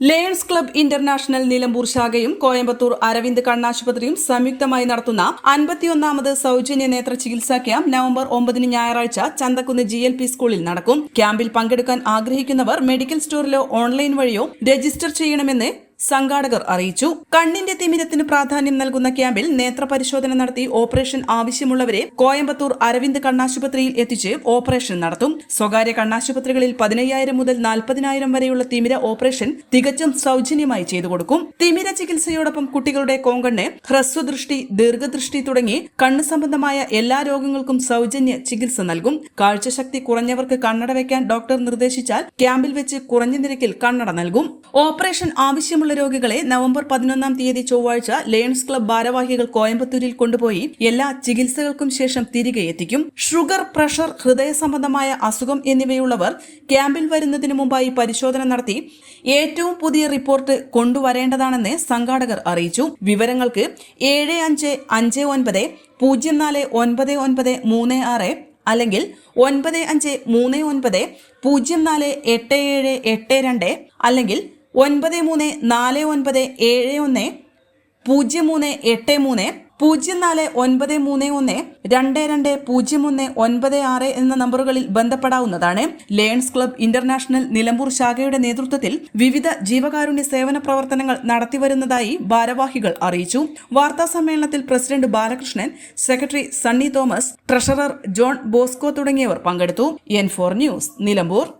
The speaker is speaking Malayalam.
Lions Club International Nilambur ശാഖയും Coimbatore Aravind കണ്ണാശുപത്രിയും സംയുക്തമായി നടത്തുന്ന അൻപത്തിയൊന്നാമത് സൗജന്യ നേത്ര ചികിത്സാ ക്യാമ്പ് നവംബർ ഒമ്പതിന് ഞായറാഴ്ച ചന്തക്കുന്ന് ജി എൽ പി സ്കൂളിൽ നടക്കും. ക്യാമ്പിൽ പങ്കെടുക്കാൻ ആഗ്രഹിക്കുന്നവർ മെഡിക്കൽ സ്റ്റോറിലോ ഓൺലൈൻ വഴിയോ രജിസ്റ്റർ ചെയ്യണമെന്ന് സംഘാടകർ അറിയിച്ചു. കണ്ണിന്റെ തിമിരത്തിന് പ്രാധാന്യം നൽകുന്ന ക്യാമ്പിൽ നേത്രപരിശോധന നടത്തി ഓപ്പറേഷൻ ആവശ്യമുള്ളവരെ കോയമ്പത്തൂർ അരവിന്ദ് കണ്ണാശുപത്രിയിൽ എത്തിച്ച് ഓപ്പറേഷൻ നടത്തും. സ്വകാര്യ കണ്ണാശുപത്രികളിൽ പതിനയ്യായിരം മുതൽ നാൽപ്പതിനായിരം വരെയുള്ള തിമിര ഓപ്പറേഷൻ തികച്ചും സൗജന്യമായി ചെയ്തു കൊടുക്കും. തിമിര ചികിത്സയോടൊപ്പം കുട്ടികളുടെ കോങ്കണ്ണ് ഹ്രസ്വദൃഷ്ടി ദീർഘദൃഷ്ടി തുടങ്ങി കണ്ണ് സംബന്ധമായ എല്ലാ രോഗങ്ങൾക്കും സൗജന്യ ചികിത്സ നൽകും. കാഴ്ചശക്തി കുറഞ്ഞവർക്ക് കണ്ണട വയ്ക്കാൻ ഡോക്ടർ നിർദ്ദേശിച്ചാൽ ക്യാമ്പിൽ വെച്ച് കുറഞ്ഞ നിരക്കിൽ കണ്ണട നൽകും. ഓപ്പറേഷൻ ആവശ്യമുള്ള രോഗികളെ നവംബർ പതിനൊന്നാം തീയതി ചൊവ്വാഴ്ച ലയൺസ് ക്ലബ് ഭാരവാഹികൾ കോയമ്പത്തൂരിൽ കൊണ്ടുപോയി എല്ലാ ചികിത്സകൾക്കും ശേഷം തിരികെ എത്തിക്കും. ഷുഗർ പ്രഷർ ഹൃദയ സംബന്ധമായ അസുഖം എന്നിവയുള്ളവർ ക്യാമ്പിൽ വരുന്നതിന് മുമ്പായി പരിശോധന നടത്തി ഏറ്റവും പുതിയ റിപ്പോർട്ട് കൊണ്ടുവരേണ്ടതാണെന്ന് സംഘാടകർ അറിയിച്ചു. വിവരങ്ങൾക്ക് ഏഴ് അഞ്ച് അഞ്ച് ഒൻപത് പൂജ്യം നാല് ഒൻപത് ഒൻപത് മൂന്ന് ആറ് അല്ലെങ്കിൽ ഒൻപത് അഞ്ച് മൂന്ന് ഒൻപത് പൂജ്യം നാല് എട്ട് ഏഴ് എട്ട് രണ്ട് അല്ലെങ്കിൽ ഒൻപത് മൂന്ന് നാല് ഒൻപത് ഏഴ് ഒന്ന് പൂജ്യം മൂന്ന് എട്ട് മൂന്ന് പൂജ്യം നാല് ഒൻപത് മൂന്ന് ഒന്ന് രണ്ട് രണ്ട് പൂജ്യം ഒന്ന് ഒൻപത് ആറ് എന്ന നമ്പറുകളിൽ ബന്ധപ്പെടാവുന്നതാണ്. ലയൺസ് ക്ലബ് ഇന്റർനാഷണൽ നിലമ്പൂർ ശാഖയുടെ നേതൃത്വത്തിൽ വിവിധ ജീവകാരുണ്യ സേവന പ്രവർത്തനങ്ങൾ നടത്തിവരുന്നതായി ഭാരവാഹികൾ അറിയിച്ചു. വാർത്താ സമ്മേളനത്തിൽ president Balakrishnan secretary Sunny Thomas treasurer John Bosco തുടങ്ങിയവർ പങ്കെടുത്തു. N four news Nilambur.